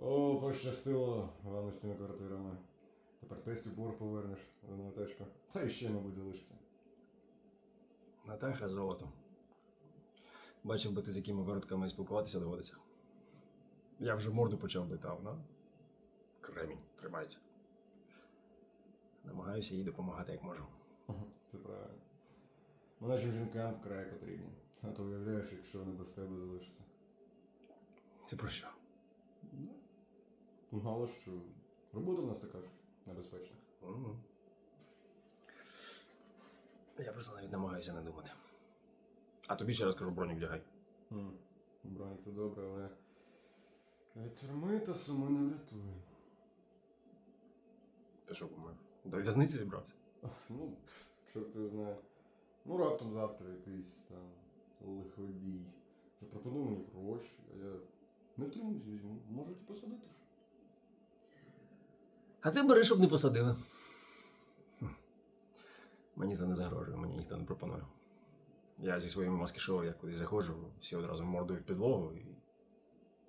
О, пощастило вам з цими квартирами. Тепер тестю борг повернеш за новотечку. Та і ще, мабуть, залишиться. Натаха золото. Бачив би ти, з якими виродками спілкуватися доводиться. Я вже морду почав бити, а вона. Кремінь, тримається. Намагаюся їй допомагати як можу. Це правильно. Ну, нашим жінкам вкрай потрібні. А то уявляєш, якщо вони без тебе залишаться. Це про що? Ну, що, робота в нас така ж небезпечна. Мгм. Я просто навіть намагаюся не думати. А тобі ще раз кажу, броню вдягай. Бронік то добре, але від тюрми та суми не врятує. Ти що, куме, до в'язниці зібрався? Ну, чорт його знає. Ну, раптом завтра якийсь там лиходій. Запропонує мені гроші, а я не втримуюсь, візьму. Можуть і посадити. А ти бери, щоб не посадили. Мені це не загрожує, мені ніхто не пропонує. Я зі своїми маски-шоу, я кудись заходжу, всі одразу мордою в підлогу і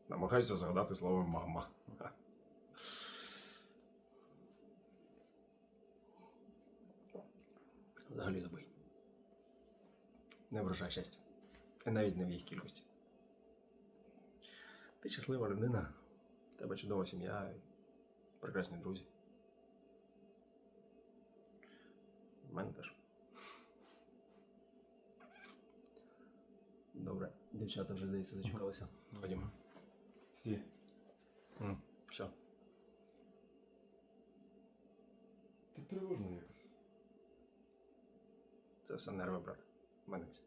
намагаюся згадати слово мама. Взагалі забий. Не вражай щастя. І навіть не в їх кількості. Ти щаслива людина, тебе чудова сім'я прекрасні друзі. У мене теж. Добре, дівчата вже здається зачекалися. Ходімо. Всі. М, Все. Ти тривожно якось. Це все нерви, брат. Мене це.